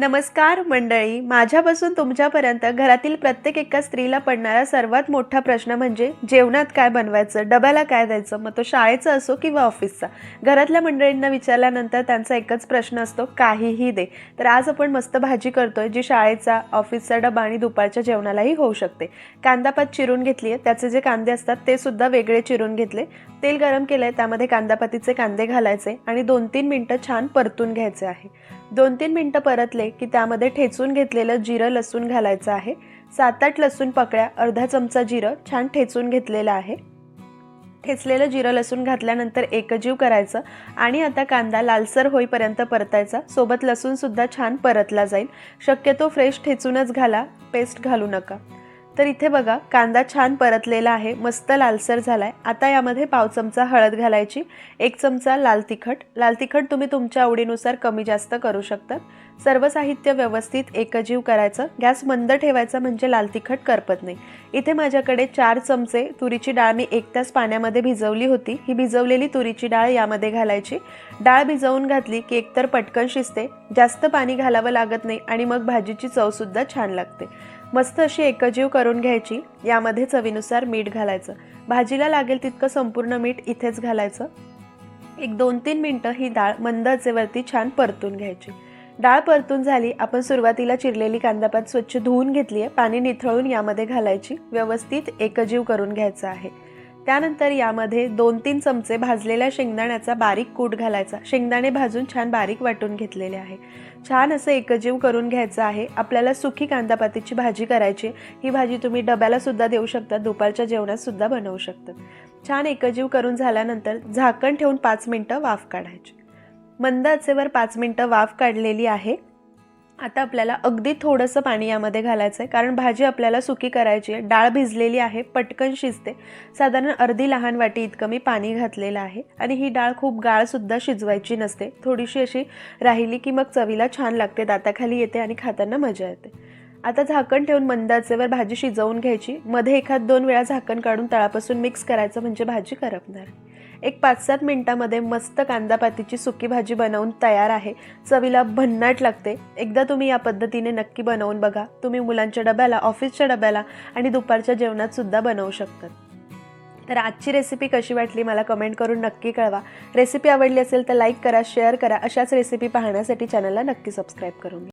नमस्कार मंडळी. माझ्यापासून तुमच्यापर्यंत घरातील प्रत्येक एका स्त्रीला पडणारा सर्वात मोठा प्रश्न म्हणजे जेवणात काय बनवायचं डब्याला काय द्यायचं मग तो शाळेचा असो किंवा ऑफिसचा. घरातल्या मंडळींना विचारल्यानंतर त्यांचा एकच प्रश्न असतो काहीही दे. तर आज आपण मस्त भाजी करतोय जी शाळेचा ऑफिसचा डबा आणि दुपारच्या जेवणालाही होऊ शकते. कांदापात चिरून घेतली आहे त्याचे जे कांदे असतात ते सुद्धा वेगळे चिरून घेतले. तेल गरम केलं आहे त्यामध्ये कांदापातीचे कांदे घालायचे आणि दोन तीन मिनटं छान परतून घ्यायचे आहे. दोन तीन मिनटं परतले की त्यामध्ये ठेचून घेतलेलं जिरं लसूण घालायचं आहे. सात आठ लसूण पकड्या अर्धा चमचा जिरं छान ठेचून घेतलेलं आहे. ठेचलेलं जिरं लसूण घातल्यानंतर एकजीव करायचं आणि आता कांदा लालसर होईपर्यंत परतायचा. सोबत लसूणसुद्धा छान परतला जाईल. शक्यतो फ्रेश ठेचूनच घाला पेस्ट घालू नका. तर इथे बघा कांदा छान परतलेला आहे मस्त लालसर झाला आहे आता यामध्ये पाव चमचा हळद घालायची एक चमचा लाल तिखट. लाल तिखट तुम्ही तुमच्या आवडीनुसार कमी जास्त करू शकतात. सर्व साहित्य व्यवस्थित एकजीव करायचं. गॅस मंद ठेवायचा म्हणजे लाल तिखट करपत नाही. इथे माझ्याकडे चार चमचे तुरीची डाळ मी एक तास पाण्यामध्ये भिजवली होती. ही भिजवलेली तुरीची डाळ यामध्ये घालायची. डाळ भिजवून घातली की एकतर पटकन शिजते जास्त पाणी घालावं लागत नाही आणि मग भाजीची चवसुद्धा छान लागते. मस्त अशी एकजीव करून घ्यायची. यामध्ये चवीनुसार मीठ घालायचं. भाजीला लागेल तितकं संपूर्ण मीठ इथेच घालायचं. एक दोन तीन मिनटं ही डाळ मंद आचेवरती छान परतून घ्यायची. डाळ परतून झाली आपण सुरुवातीला चिरलेली कांदापात स्वच्छ धुवून घेतली आहे पाणी निथळून यामध्ये घालायची. व्यवस्थित एकजीव करून घ्यायचं आहे. त्यानंतर यामध्ये दोन तीन चमचे भाजलेल्या शेंगदाण्याचा बारीक कूट घालायचा. शेंगदाणे भाजून छान बारीक वाटून घेतलेले आहे. छान असं एकजीव करून घ्यायचं आहे. आपल्याला सुकी कांदापातीची भाजी करायची ही भाजी तुम्ही डब्यालासुद्धा देऊ शकता दुपारच्या जेवणातसुद्धा बनवू शकतात छान एकजीव करून झाल्यानंतर झाकण ठेवून पाच मिनटं वाफ काढायची. मंद आचेवर पाच मिनटं वाफ काढलेली आहे. आता आपल्याला अगदी थोडंसं पाणी यामध्ये घालायचं आहे कारण भाजी आपल्याला सुकी करायची आहे. डाळ भिजलेली आहे. पटकन शिजते. साधारण अर्धी लहान वाटी इतकं मी पाणी घातलेलं आहे. आणि ही डाळ खूप गाळसुद्धा शिजवायची नसते. थोडीशी अशी राहिली की मग चवीला छान लागते. दाताखाली येते आणि खाताना मजा येते. आता झाकण ठेवून मंदाचेवर भाजी शिजवून घ्यायची. मध्ये एखाद दोन वेळा झाकण काढून तळापासून मिक्स करायचं म्हणजे भाजी करपणार. एक पाच सात मिनटामध्ये मस्त कांदापातीची सुकी भाजी बनवून तयार आहे. चवीला भन्नाट लागते. एकदा तुम्ही या पद्धतीने नक्की बनवून बघा. तुम्ही मुलांच्या डब्याला ऑफिसच्या डब्याला आणि दुपारच्या जेवणात सुद्धा बनवू शकतात. तर आजची रेसिपी कशी वाटली मला कमेंट करून नक्की कळवा. रेसिपी आवडली असेल तर लाईक करा शेअर करा. अशाच रेसिपी पाहण्यासाठी चॅनलला नक्की सबस्क्राईब करून घ्या.